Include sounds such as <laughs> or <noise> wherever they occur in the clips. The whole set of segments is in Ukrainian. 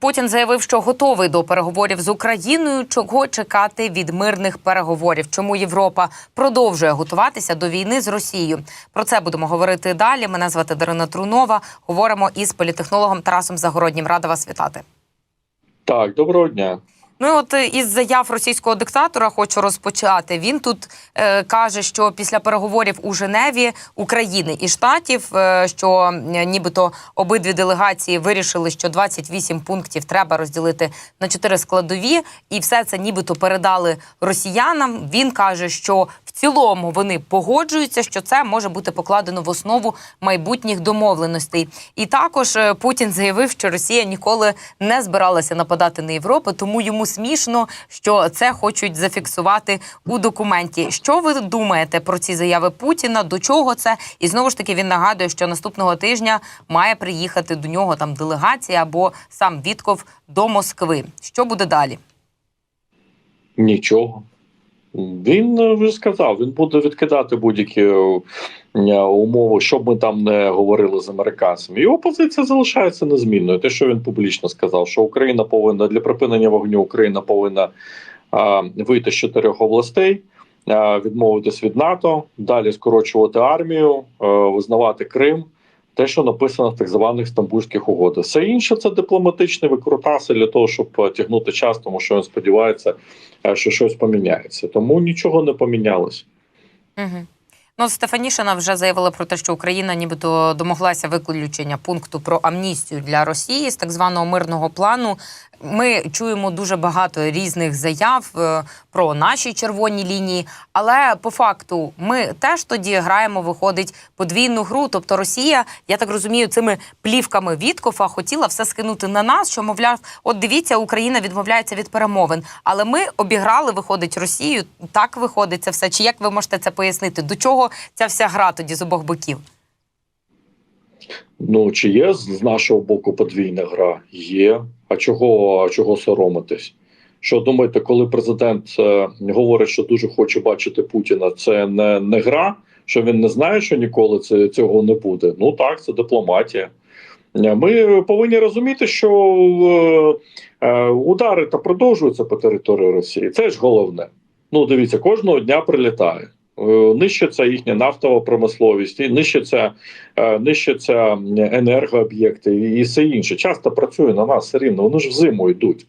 Путін заявив, що готовий до переговорів з Україною. Чого чекати від мирних переговорів? Чому Європа продовжує готуватися до війни з Росією? Про це будемо говорити далі. Мене звати Дарина Трунова. Говоримо із політехнологом Тарасом Загороднім. Рада вас вітати. Так, доброго дня. Ну от е, із заяв російського диктатора хочу розпочати. Він тут е, каже, що після переговорів у Женеві України і штатів, е, що е, нібито обидві делегації вирішили, що 28 пунктів треба розділити на чотири складові, і все це нібито передали росіянам. Він каже, що цілому вони погоджуються, що це може бути покладено в основу майбутніх домовленостей. І також е, Путін заявив, що Росія ніколи не збиралася нападати на Європу, тому йому смішно, що це хочуть зафіксувати у документі. Що ви думаєте про ці заяви Путіна? До чого це? І знову ж таки він нагадує, що наступного тижня має приїхати до нього там делегація або сам Вітков до Москви. Що буде далі? Нічого. Він е, вже сказав, він буде відкидати будь-які е, умови, щоб ми там не говорили з американцями. Його позиція залишається незмінною. Те, що він публічно сказав, що Україна повинна для припинення вогню Україна повинна а, вийти з чотирьох областей, а, відмовитись від НАТО, далі скорочувати армію, а, визнавати Крим. Те, що написано в так званих стамбульських угодах, все інше це дипломатичні викрутаси для того, щоб е, тягнути час, тому що він сподівається, е, що щось поміняється. Тому нічого не помінялось. Угу. Ну, Стефанішина вже заявила про те, що Україна нібито домоглася виключення пункту про амністію для Росії з так званого мирного плану. Ми чуємо дуже багато різних заяв е, про наші червоні лінії, але по факту ми теж тоді граємо, виходить подвійну гру. Тобто Росія, я так розумію, цими плівками Віткофа хотіла все скинути на нас, що мовляв, от дивіться, Україна відмовляється від перемовин. Але ми обіграли, виходить Росію. Так виходить це все. Чи як ви можете це пояснити? До чого ця вся гра тоді з обох боків? Ну чи є з нашого боку подвійна гра? Є. А чого, а чого соромитись? Що думаєте, коли президент е, говорить, що дуже хоче бачити Путіна, це не, не гра, що він не знає, що ніколи це цього не буде. Ну так, це дипломатія. Е, Ми повинні розуміти, що е, е, удари та продовжуються по території Росії. Це ж головне. Ну, дивіться, кожного дня прилітає. Е, Нищиться їхня нафтова промисловість, і нищиться, е, нищаться енергооб'єкти і все інше. Часто працює на нас все рівно. Вони ж в зиму йдуть.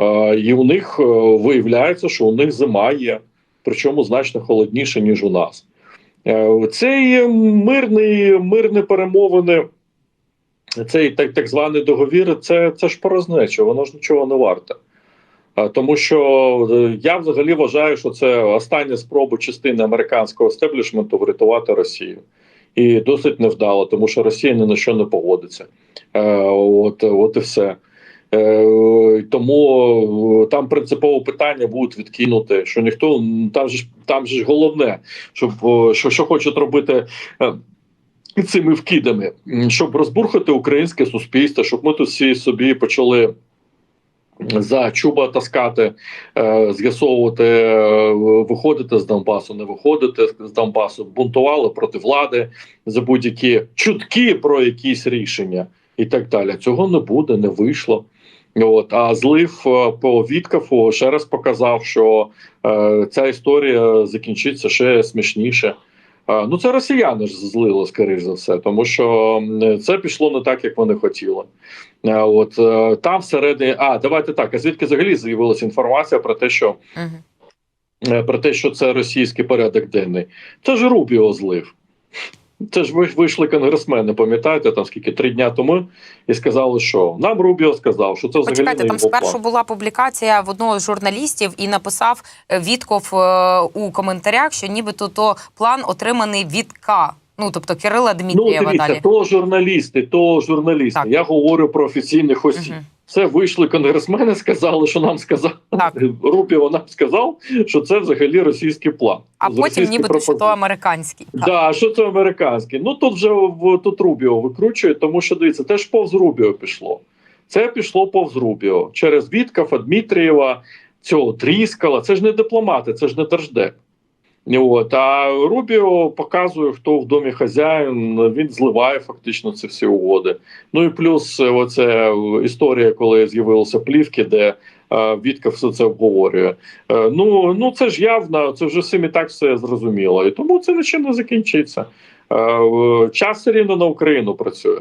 Е, І у них виявляється, що у них зима є, причому значно холодніше, ніж у нас. Цей мирний, мирні перемовини, цей так, так званий договір, це, це ж порознеча, воно ж нічого не варте. А, Тому що е, я взагалі вважаю, що це остання спроба частини американського стеблішменту врятувати Росію. І досить невдало, тому що Росія ні на що не погодиться. Е, от, от і все. Е, тому е, там принципове питання будуть відкинути, що ніхто там же там же головне, щоб е, що, що хочуть робити. е, Цими вкидами, щоб розбурхати українське суспільство, щоб ми тут всі собі почали за чуба таскати, е, з'ясовувати, е, виходити з Донбасу, не виходити з Донбасу, бунтували проти влади за будь-які чутки про якісь рішення і так далі. Цього не буде, не вийшло. От а злив е, по Віткафу ще раз показав, що е, ця історія закінчиться ще смішніше. Ну це росіяни ж злили, скоріш за все, тому що це пішло не так, як вони хотіли. От е, там всередині, а давайте так. А звідки взагалі з'явилася інформація про те, що е, про те, що це російський порядок денний? Це ж Рубіо злив. Це ж ви- вийшли конгресмени, пам'ятаєте, там скільки три дня тому, і сказали, що нам Рубіо сказав, що це взагалі Почекайте, не там спершу план. була публікація в одного з журналістів і написав е, Вітков е, у коментарях, що нібито то план отриманий від К. Ну тобто Кирила Ну, Дмитрієва дивіться, далі. то журналісти, то журналісти. Так. Я говорю про офіційних осіб. Мгм. Це вийшли конгресмени, сказали, що нам сказав Так. <laughs> Рубіо нам сказав, що це взагалі російський план. А потім нібито що то американський. Так. Да, що це американський? Ну тут вже тут Рубіо викручує, тому що дивіться, це ж повз Рубіо пішло. Це пішло повз Рубіо через Віткафа, Дмитрієва, цього Тріскала. Це ж не дипломати, це ж не держдеп. От, а Рубіо показує, хто в домі хазяїн. Він зливає фактично ці всі угоди. Ну і плюс, е, оце історія, коли з'явилися плівки, де е, Вітка все це обговорює. Е, ну, ну це ж явно, це вже всім і так все зрозуміло. І тому це нічим не закінчиться. Е, е, час рівно на Україну працює.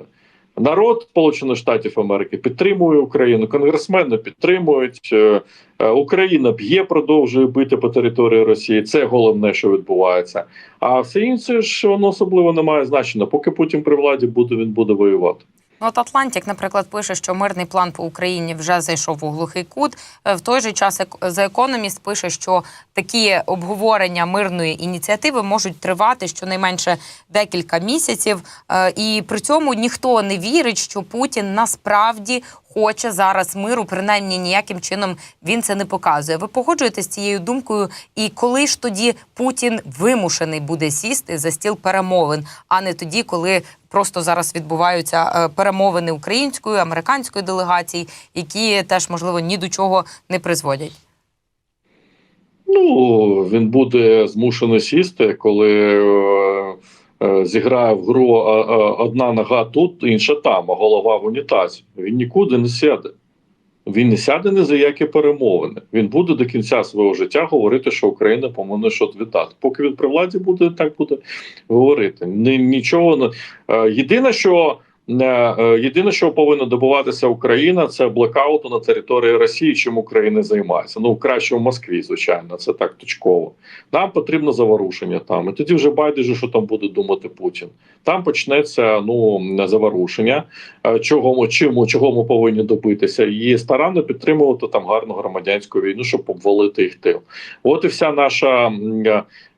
Народ Сполучених Штатів Америки підтримує Україну, конгресмени підтримують. Е, е, Україна б'є, продовжує бити по території Росії. Це головне, що відбувається. А все інше ж воно особливо не має значення. Поки Путін при владі буде, він буде воювати. Ну, От Атлантик, наприклад, пише, що мирний план по Україні вже зайшов у глухий кут. Е, В той же час The Economist пише, що такі обговорення мирної ініціативи можуть тривати щонайменше декілька місяців, Е, і при цьому ніхто не вірить, що Путін насправді хоче зараз миру, принаймні ніяким чином він це не показує. Ви погоджуєтесь з цією думкою? І коли ж тоді Путін вимушений буде сісти за стіл перемовин, а не тоді, коли просто зараз відбуваються е, перемовини української, американської делегацій, які теж можливо ні до чого не призводять. Ну він буде змушений сісти, коли е, зіграє в гру а, а, одна нога тут, інша там, а голова в унітазі. Він нікуди не сяде. Він не сяде ні за які перемовини. Він буде до кінця свого життя говорити, що Україна повинна щось віддати. Поки він при владі буде, так буде говорити. Нічого не Е, єдине, що е, е, єдине, що повинна добуватися Україна, це блекауту на території Росії, чим Україна займається. Ну краще в Москві, звичайно, це так точково. Нам потрібно заворушення там. І тоді вже байдуже, що там буде думати Путін. Там почнеться ну заворушення. Е, Чого чому, чого ми повинні добитися, і старанно підтримувати там гарну громадянську війну, щоб обвалити їх тил. От і вся наша.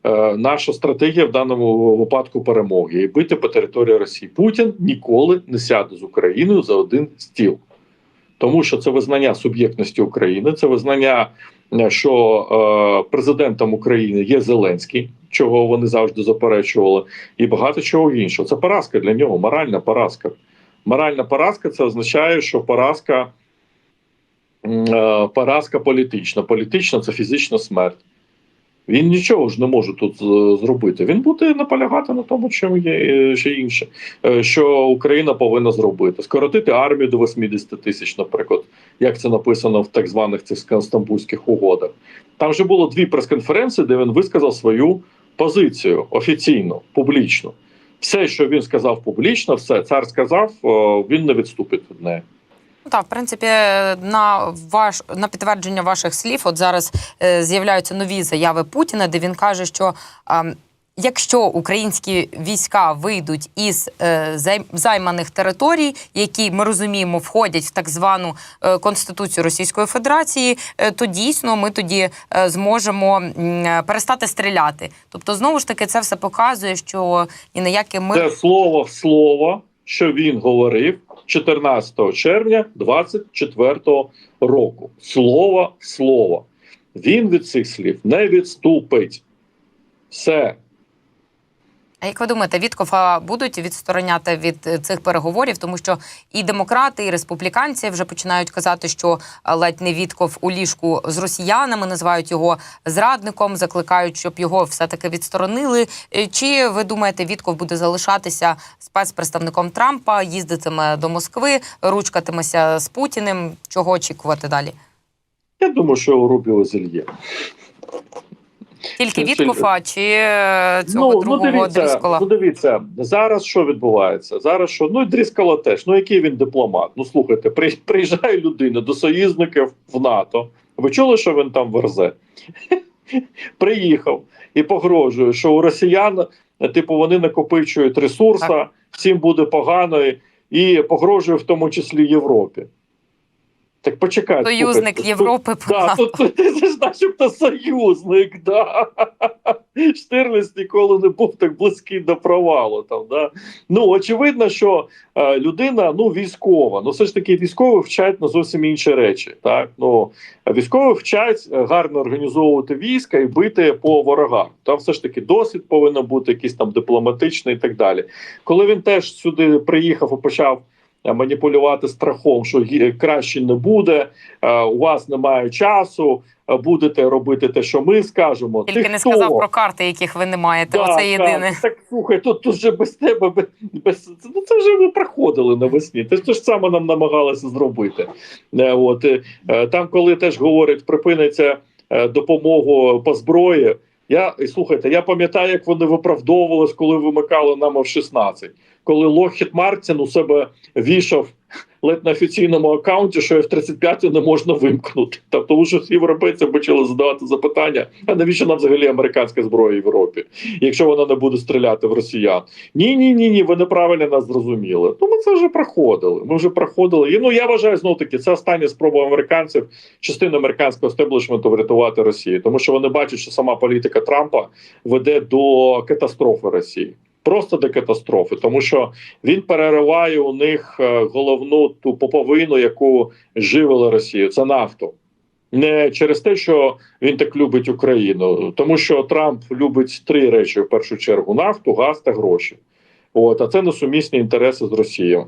Е, Наша стратегія в даному випадку перемоги і бити по території Росії. Путін ніколи не сяде з Україною за один стіл, тому що це визнання суб'єктності України, це визнання, е, що е, президентом України є Зеленський, чого вони завжди заперечували, і багато чого іншого. Це поразка для нього, моральна поразка. Моральна поразка це означає, що поразка, поразка політична. Політична це фізична смерть. Він нічого ж не може тут е, зробити. Він буде наполягати на тому, чим є е, ще інше, Е, що Україна повинна зробити: скоротити армію до 80 тисяч, наприклад, як це написано в так званих цих стамбульських угодах. Там вже було дві прес-конференції, де він висказав свою позицію офіційно, публічно. Все, що він сказав публічно, все цар сказав, він не відступить від неї. Ну, Так, в принципі, на ваш на підтвердження ваших слів, от зараз е, з'являються нові заяви Путіна, де він каже, що е, якщо українські війська вийдуть із е, займаних територій, які ми розуміємо входять в так звану е, конституцію Російської Федерації, е, то дійсно ми тоді е, зможемо е, перестати стріляти. Тобто, знову ж таки, це все показує, що ні на яке ми Це слово в слово, що він говорив 14 червня 24 року. Слово слово. Він від цих слів не відступить. Все. А як ви думаєте, Віткофа будуть відстороняти від е, цих переговорів, тому що і демократи, і республіканці вже починають казати, що е, ледь не Вітков у ліжку з росіянами називають його зрадником, закликають, щоб його все таки відсторонили. Е, Чи ви думаєте, Вітков буде залишатися спецпредставником Трампа, їздитиме до Москви, ручкатиметься з Путіним? Чого очікувати далі? Я думаю, що Рубіо зільє. Тільки Це- Віткофа чи е, цього Ну, ну, дивіться, Дріскола? ну дивіться, зараз що відбувається? Зараз що? Ну і Дріскола теж. Ну який він дипломат? Ну слухайте, при- <laughs> приїжджає людина до союзників в НАТО. Ви чули, що він там верзе? <laughs> Приїхав і погрожує, що у росіян, типу, вони накопичують ресурси, всім буде погано, і погрожує в тому числі Європі. Так почекайте. Союзник слухайте, Європи по Да, тут ж начебто союзник, да. <laughs> Штирлиц ніколи не був так близький до провалу. Там, да. Ну, очевидно, що е, людина ну, військова. Ну, все ж таки, військові вчать на зовсім інші речі. Так? Ну, військові вчать е, гарно організовувати війська і бити по ворогам. Там все ж таки досвід повинен бути, якийсь там дипломатичний і так далі. Коли він теж сюди приїхав і почав. Е, Маніпулювати страхом, що краще не буде, е, у вас немає часу, е, будете робити те, що ми скажемо. Тільки Ти не хто? сказав про карти, яких ви не маєте. Да, Оце єдине. Так, так слухай, тут, тут вже без тебе, без, без ну це вже ми проходили навесні. Те ж саме нам намагалися зробити. От там, коли теж говорять, припиниться допомогу по зброї. Я і слухайте, я пам'ятаю, як вони виправдовувались, коли вимикали нам F-16. Коли Лохід Мартін у себе вішав ледь на офіційному аккаунті, що F-35 не можна вимкнути. Тобто, всі європейці почали задавати запитання: а навіщо нам взагалі американська зброя в Європі, якщо вона не буде стріляти в росіян? Ні, ні, ні, ні, ви неправильно нас зрозуміли. Ну ми це вже проходили. Ми вже проходили. І ну я вважаю знов таки, це остання спроба американців, частини американського стеблішменту врятувати Росію, тому що вони бачать, що сама політика Трампа веде до катастрофи Росії. Просто до катастрофи, тому що він перериває у них е, головну ту поповину, яку живила Росію. Це нафту. Не через те, що він так любить Україну, тому що Трамп любить три речі: в першу чергу: нафту, газ та гроші. От, а це несумісні інтереси з Росією.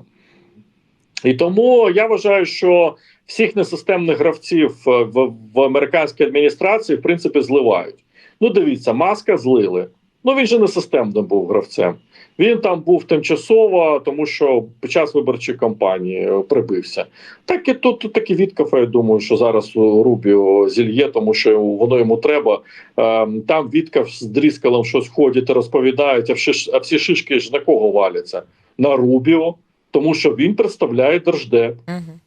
І тому я вважаю, що всіх несистемних гравців е, в, в американській адміністрації в принципі зливають. Ну, дивіться, маска злили. Ну він же не системним був гравцем. Він там був тимчасово, тому що під час виборчої кампанії прибився. Так і тут, тут так Віткафа, я думаю, що зараз у Рубіо зільє, тому що воно йому треба. Е, Там Віткаф з Дріскалом щось ходять розповідають, а всі, а всі шишки ж на кого валяться? На Рубіо, тому що він представляє держдеп. Угу.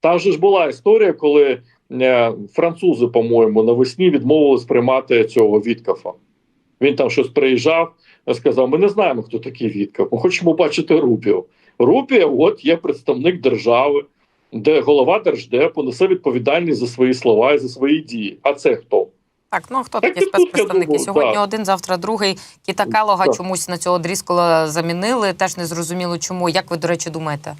Там же ж була історія, коли е, французи, по-моєму, навесні відмовились приймати цього Віткафа. Він там щось приїжджав, сказав: Ми не знаємо, хто такий Віткаф. Ми хочемо бачити Рубіо. Рубіо, от є представник держави, де голова держдепу несе відповідальність за свої слова і за свої дії. А це хто? Так, ну хто Так такі спецпредставники? думаю, Сьогодні так. один, завтра другий. Кіта Келога Так. чомусь на цього дріскола замінили. Теж не зрозуміло чому. Як ви, до речі, думаєте?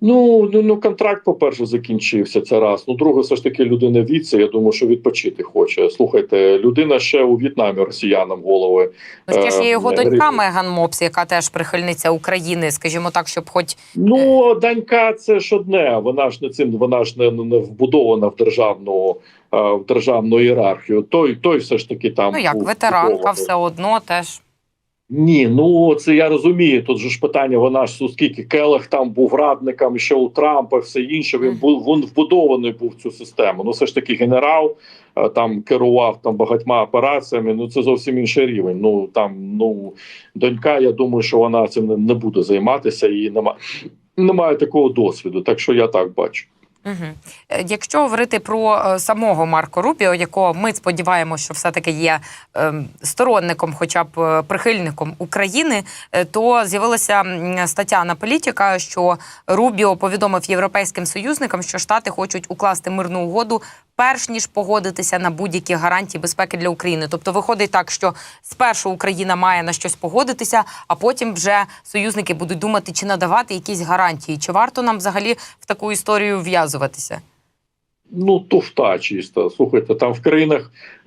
Ну, ну, ну контракт, по-перше, закінчився це раз. Ну, друге, все ж таки, людина віце. Я думаю, що відпочити хоче. Слухайте, людина ще у В'єтнамі росіянам голови. Ну, ще ж є його Е, донька. Меган Мопс, яка теж прихильниця України, скажімо так, щоб хоч Ну, донька, це ж одне. Вона ж не цим, вона ж не, не вбудована в державну е, в державну ієрархію. Той, той все ж таки там ну як був ветеранка, все одно теж. Ні, ну це я розумію. Тут же ж питання. Вона ж оскільки Келех там був радником ще у Трампа, все інше. Він був він вбудований був в цю систему. Ну, все ж таки, генерал е, там керував там багатьма операціями. Ну це зовсім інший рівень. Ну там ну донька. Я думаю, що вона цим не, буде займатися і нема, немає такого досвіду. Так що я так бачу. Угу. Якщо говорити про е, самого Марко Рубіо, якого ми сподіваємося, що все-таки є е, сторонником, хоча б е, прихильником України, то з'явилася стаття на політика, що Рубіо повідомив європейським союзникам, що Штати хочуть укласти мирну угоду. Перш ніж погодитися на будь-які гарантії безпеки для України, тобто виходить так, що спершу Україна має на щось погодитися, а потім вже союзники будуть думати, чи надавати якісь гарантії, чи варто нам взагалі в таку історію вв'язуватися. Ну, туфта чисто. Слухайте, там в країнах <laughs>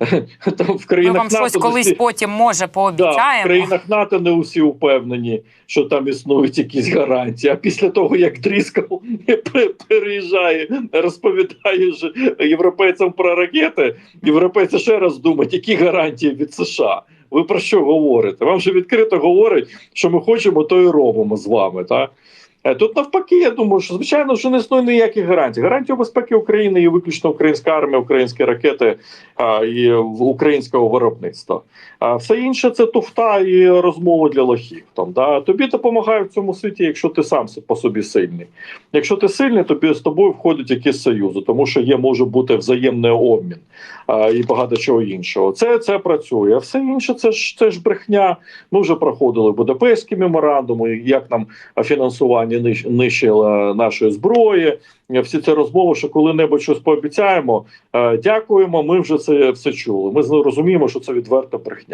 там в Ми країнах вам щось колись всі- потім може Да, в країнах НАТО не усі впевнені, що там існують якісь гарантії. А після того, як Дріскал <laughs> пе- переїжджає, розповідає ж європейцям про ракети, європейці ще раз думають, які гарантії від США. Ви про що говорите? Вам же відкрито говорять, що ми хочемо, то і робимо з вами. Так? Е, Тут навпаки, я думаю, що звичайно що не існує ніяких гарантій. Гарантію безпеки України є виключно українська армія, українські ракети а, і українського виробництва. А все інше це туфта і розмови для лохів. Там да тобі допомагає в цьому світі, якщо ти сам по собі сильний. Якщо ти сильний, тобі з тобою входять якісь союзи, тому що є може бути взаємний обмін а, і багато чого іншого. Це це працює. А все інше це ж це ж брехня. Ми вже проходили Будапештські меморандуми, як нам фінансування нищ- нищило нашої зброї. Всі ці розмови, що коли-небудь щось пообіцяємо, е, дякуємо. Ми вже це все чули. Ми розуміємо, що це відверта брехня.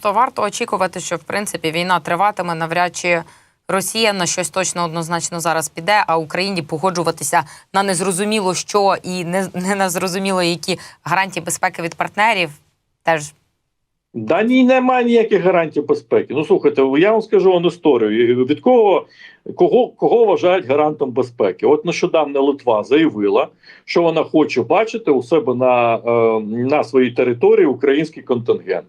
То варто очікувати, що в принципі війна триватиме, навряд чи Росія на щось точно однозначно зараз піде, а Україні погоджуватися на незрозуміло що і не, не на зрозуміло які гарантії безпеки від партнерів теж Да ні, немає ніяких гарантій безпеки. Ну слухайте, я вам скажу вам історію. Від кого кого, кого вважають гарантом безпеки? От нещодавно Литва заявила, що вона хоче бачити у себе на, е, на своїй території український контингент.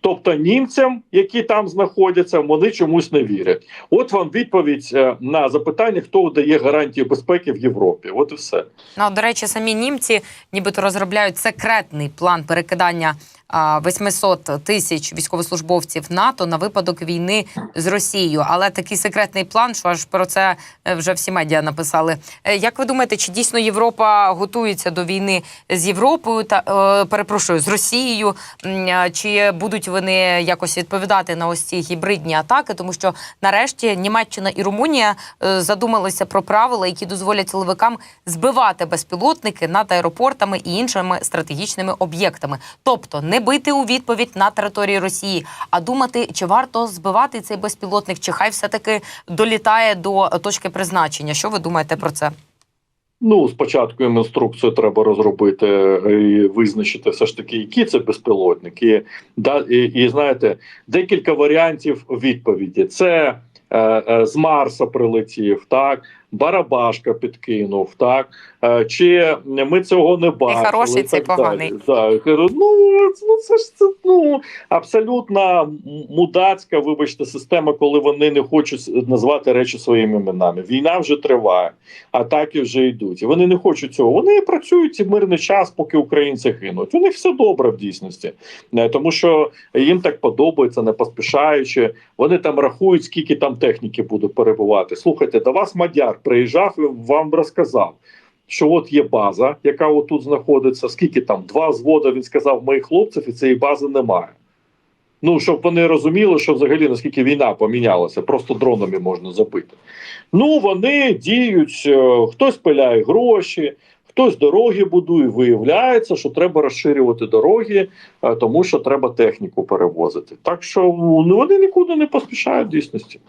Тобто німцям, які там знаходяться, вони чомусь не вірять. От вам відповідь е, на запитання, хто дає гарантії безпеки в Європі. От і все. Ну, до речі, самі німці нібито розробляють секретний план перекидання 800 тисяч військовослужбовців НАТО на випадок війни з Росією. Але такий секретний план, що аж про це е, вже всі медіа написали. Е, Як ви думаєте, чи дійсно Європа готується до війни з Європою та е, перепрошую з Росією? Чи будуть вони якось відповідати на ось ці гібридні атаки? Тому що нарешті Німеччина і Румунія задумалися про правила, які дозволять силовикам збивати безпілотники над аеропортами і іншими стратегічними об'єктами, тобто не бити у відповідь на території Росії, а думати, чи варто збивати цей безпілотник, чи хай все таки долітає до точки призначення. Що ви думаєте про це? Ну, спочатку їм інструкцію треба розробити і визначити все ж таки, які це безпілотники. Да, і, і знаєте, декілька варіантів відповіді: це е, е, з Марса прилетів, так, Барабашка підкинув, так. Е, чи ми цього не бачили? хороший, і це так поганий. Так, ну, ну це ж це ну абсолютно мудацька, вибачте, система, коли вони не хочуть назвати речі своїми іменами. Війна вже триває атаки вже йдуть. І вони не хочуть цього. Вони працюють і мирний час, поки українці гинуть. У них все добре в дійсності, Е, тому що їм так подобається, не поспішаючи. Вони там рахують, скільки там техніки буде перебувати. Слухайте, до вас Мадяр приїжджав і вам розказав. Що от є база, яка отут знаходиться. Скільки там два зводи він сказав моїх хлопців, і цієї бази немає. Ну щоб вони розуміли, що взагалі наскільки війна помінялася, просто дронами можна забити. Ну вони діють, е, хтось пиляє гроші, хтось дороги будує. Виявляється, що треба розширювати дороги, е, тому що треба техніку перевозити. Так що ну, вони нікуди не поспішають в дійсності.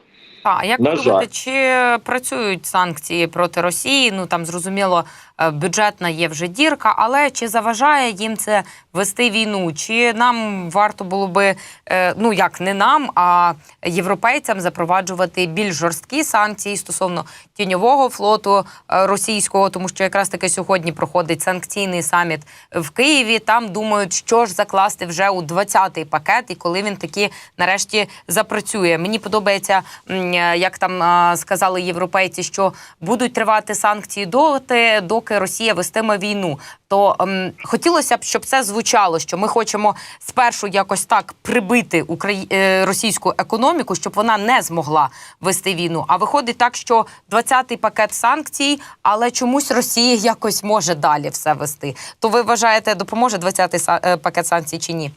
А як На ви жаль. думаєте, чи працюють санкції проти Росії? Ну там зрозуміло, бюджетна є вже дірка, але чи заважає їм це вести війну? Чи нам варто було би е, ну як не нам, а європейцям запроваджувати більш жорсткі санкції стосовно тіньового флоту е, російського, тому що якраз таки сьогодні проходить санкційний саміт в Києві. Там думають, що ж закласти вже у 20-й пакет, і коли він таки нарешті запрацює. Мені подобається, е, як там е, сказали європейці, що будуть тривати санкції доти, доки Росія вестиме війну. То ем, хотілося б, щоб це звучало, що ми хочемо спершу якось так прибити Украї... е, російську економіку, щоб вона не змогла вести війну. А виходить так, що 20-й пакет санкцій, але чомусь Росія якось може далі все вести. То ви вважаєте, допоможе 20-й са- е, пакет санкцій чи ні?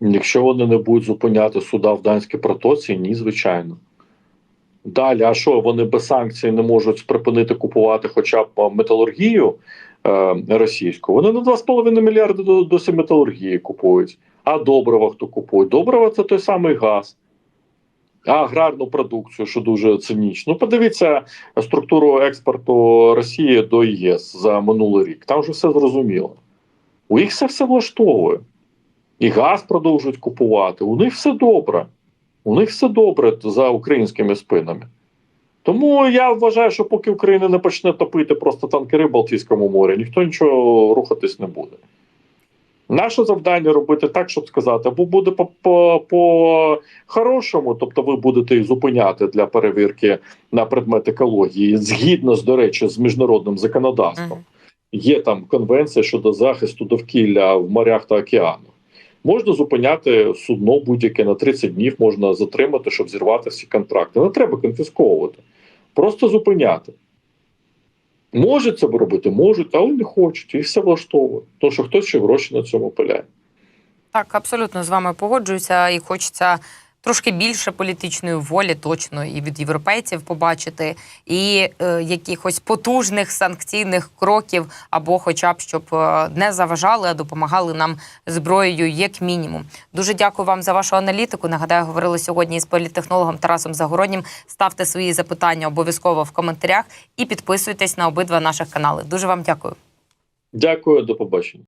Якщо вони не будуть зупиняти суда в Данській протоці, ні, звичайно. Далі, а що вони без санкцій не можуть припинити купувати хоча б металургію е, російську? Вони на 2,5 мільярди досі металургії купують. А добрива хто купує? Добрива це той самий газ. А аграрну продукцію, що дуже цинічно. Ну, подивіться структуру експорту Росії до ЄС за минулий рік. Там вже все зрозуміло. У їх все все влаштовує. І газ продовжують купувати. У них все добре. У них все добре за українськими спинами. Тому я вважаю, що поки Україна не почне топити просто танкери в Балтійському морі, ніхто нічого рухатись не буде. Наше завдання робити так, щоб сказати, або буде по, по, по хорошому, тобто ви будете їх зупиняти для перевірки на предмет екології, згідно з, до речі, з міжнародним законодавством. Є там конвенція щодо захисту довкілля в морях та океанах. Можна зупиняти судно будь-яке на 30 днів, можна затримати, щоб зірвати всі контракти. Не треба конфісковувати, просто зупиняти. Можуть це робити, можуть, але не хочуть. І все влаштовує. Тому що хтось ще гроші на цьому пиляє. Так, абсолютно з вами погоджуюся, і хочеться трошки більше політичної волі, точно і від європейців побачити, і е, якихось потужних санкційних кроків, або, хоча б щоб е, не заважали, а допомагали нам зброєю, як мінімум. Дуже дякую вам за вашу аналітику. Нагадаю, говорили сьогодні із політтехнологом Тарасом Загороднім. Ставте свої запитання обов'язково в коментарях і підписуйтесь на обидва наших канали. Дуже вам дякую. Дякую, до побачення.